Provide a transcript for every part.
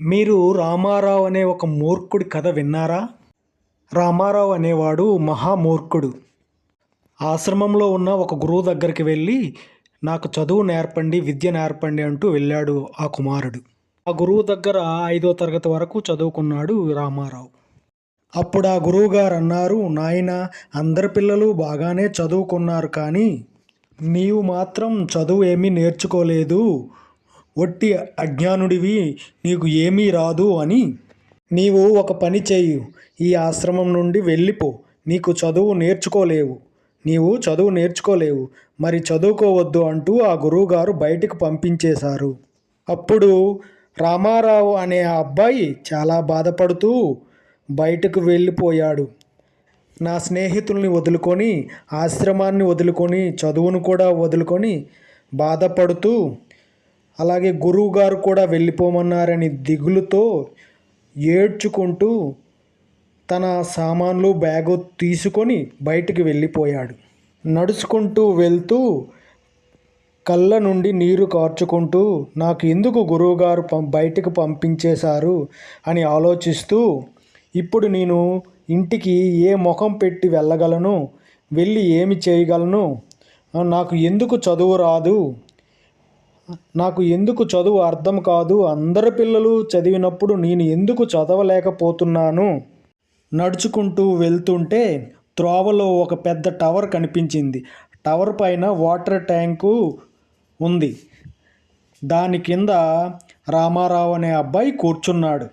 మీరు రామారావు అనే ఒక మూర్ఖుడి కథ విన్నారా? రామారావు అనేవాడు మహామూర్ఖుడు. ఆశ్రమంలో ఉన్న ఒక గురువు దగ్గరికి వెళ్ళి నాకు చదువు నేర్పండి విద్య నేర్పండి అంటూ వెళ్ళాడు ఆ కుమారుడు. ఆ గురువు దగ్గర ఐదో తరగతి వరకు చదువుకున్నాడు రామారావు. అప్పుడు ఆ గురువు గారు అన్నారు నాయన అందరి పిల్లలు బాగానే చదువుకున్నారు కానీ నీవు మాత్రం చదువు ఏమీ నేర్చుకోలేదు. ఒట్టి అజ్ఞానుడివి నీకు ఏమీ రాదు అని. నీవు ఒక పని చేయు ఈ ఆశ్రమం నుండి వెళ్ళిపో నీకు చదువు నేర్చుకోలేవు. నీవు చదువు నేర్చుకోలేవు మరి చదువుకోవద్దు అంటూ ఆ గురువుగారు బయటకు పంపించేశారు. అప్పుడు రామారావు అనే ఆ అబ్బాయి చాలా బాధపడుతూ బయటకు వెళ్ళిపోయాడు. నా స్నేహితుల్ని వదులుకొని ఆశ్రమాన్ని వదులుకొని చదువును కూడా వదులుకొని బాధపడుతూ అలాగే గురువు గారు కూడా వెళ్ళిపోమన్నారని దిగులుతో ఏడ్చుకుంటూ తన సామాన్లు బ్యాగు తీసుకొని బయటికి వెళ్ళిపోయాడు. నడుచుకుంటూ వెళ్తూ కళ్ళ నుండి నీరు కార్చుకుంటూ నాకు ఎందుకు గురువుగారు పం బయటకు పంపించేశారు? అని ఆలోచిస్తూ ఇప్పుడు నేను ఇంటికి ఏ ముఖం పెట్టి వెళ్ళగలను? వెళ్ళి ఏమి చేయగలను? నాకు ఎందుకు చదువు రాదు? నాకు ఎందుకు చదువు అర్థం కాదు అందరి పిల్లలు చదివినప్పుడు నేను ఎందుకు చదవలేకపోతున్నాను? నడుచుకుంటూ వెళ్తుంటే త్రోవలో ఒక పెద్ద టవర్ కనిపించింది. టవర్ పైన వాటర్ ట్యాంకు ఉంది. దాని కింద రామారావు అనే అబ్బాయి కూర్చున్నాడు.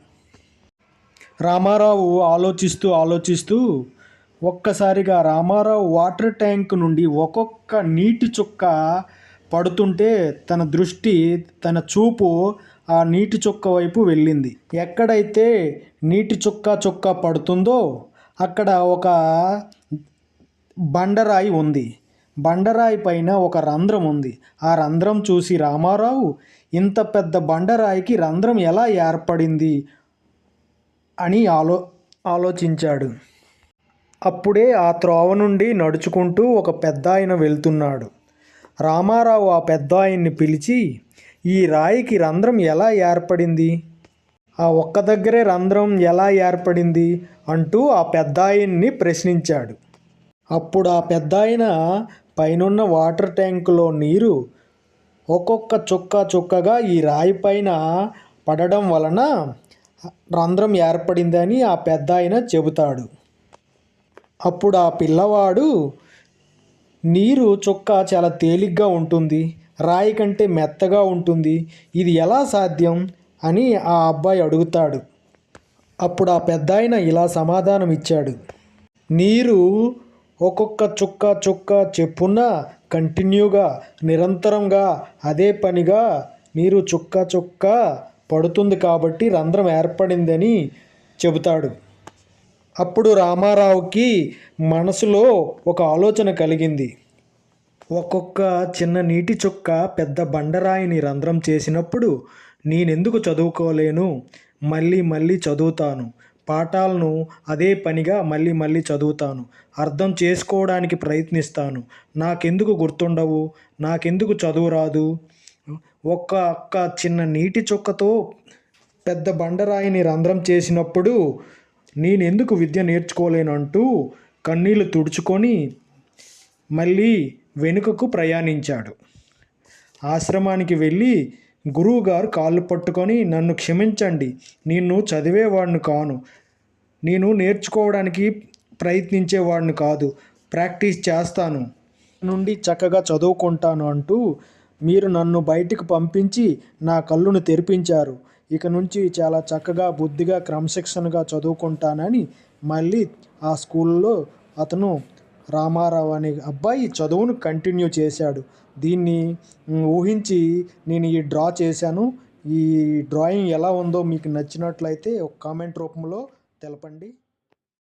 రామారావు ఆలోచిస్తూ ఆలోచిస్తూ ఒక్కసారిగా రామారావు వాటర్ ట్యాంక్ నుండి ఒక్కొక్క నీటి చుక్క పడుతుంటే తన దృష్టి తన చూపు ఆ నీటి చుక్క వైపు వెళ్ళింది. ఎక్కడైతే నీటి చుక్క చుక్క పడుతుందో అక్కడ ఒక బండరాయి ఉంది. బండరాయి పైన ఒక రంధ్రం ఉంది. ఆ రంధ్రం చూసి రామారావు ఇంత పెద్ద బండరాయికి రంధ్రం ఎలా ఏర్పడింది? అని ఆలో ఆలోచించాడు. అప్పుడే ఆ త్రోవ నుండి నడుచుకుంటూ ఒక పెద్ద ఆయన వెళ్తున్నాడు. రామారావు ఆ పెద్ద ఆయన్ని పిలిచి ఈ రాయికి రంధ్రం ఎలా ఏర్పడింది? ఆ ఒక్క దగ్గరే రంధ్రం ఎలా ఏర్పడింది? అంటూ ఆ పెద్దాయన్ని ప్రశ్నించాడు. అప్పుడు ఆ పెద్దాయన పైనున్న వాటర్ ట్యాంకులో నీరు ఒక్కొక్క చుక్క చుక్కగా ఈ రాయి పైన పడడం వలన రంధ్రం ఏర్పడిందని ఆ పెద్దాయన చెబుతాడు. అప్పుడు ఆ పిల్లవాడు నీరు చుక్క చాలా తేలిగ్గా ఉంటుంది రాయి కంటే మెత్తగా ఉంటుంది ఇది ఎలా సాధ్యం? అని ఆ అబ్బాయి అడుగుతాడు. అప్పుడు ఆ పెద్దాయన ఇలా సమాధానం ఇచ్చాడు. నీరు ఒక్కొక్క చుక్క చుక్క చెప్పున కంటిన్యూగా నిరంతరంగా అదే పనిగా నీరు చుక్క చుక్క పడుతుంది కాబట్టి రంధ్రం ఏర్పడిందని చెబుతాడు. అప్పుడు రామారావుకి మనసులో ఒక ఆలోచన కలిగింది. ఒక్కొక్క చిన్న నీటి చుక్క పెద్ద బండరాయిని రంధ్రం చేసినప్పుడు నేనెందుకు చదువుకోలేను? మళ్ళీ మళ్ళీ చదువుతాను. పాఠాలను అదే పనిగా మళ్ళీ మళ్ళీ చదువుతాను. అర్థం చేసుకోవడానికి ప్రయత్నిస్తాను. నాకెందుకు గుర్తుండవు? నాకెందుకు చదువు రాదు? ఒక్క ఒక్క చిన్న నీటి చుక్కతో పెద్ద బండరాయిని రంధ్రం చేసినప్పుడు నేనెందుకు విద్య నేర్చుకోలేనంటూ కన్నీళ్ళు తుడుచుకొని మళ్ళీ వెనుకకు ప్రయాణించాడు. ఆశ్రమానికి వెళ్ళి గురువుగారు కాళ్ళు పట్టుకొని నన్ను క్షమించండి. నిన్ను చదివేవాడిని కాను. నేను నేర్చుకోవడానికి ప్రయత్నించేవాడిని కాదు. ప్రాక్టీస్ చేస్తాను. నుండి చక్కగా చదువుకుంటాను అంటూ మీరు నన్ను బయటికి పంపించి నా కళ్ళును తెరిపించారు. ఇక నుంచి చాలా చక్కగా బుద్ధిగా క్రమశిక్షణగా చదువుకుంటానని మళ్ళీ ఆ స్కూల్లో అతను రామారావు అనే అబ్బాయి చదువును కంటిన్యూ చేశాడు. దీన్ని ఊహించి నేను ఈ డ్రా చేశాను. ఈ డ్రాయింగ్ ఎలా ఉందో మీకు నచ్చినట్లయితే ఒక కామెంట్ రూపంలో తెలపండి.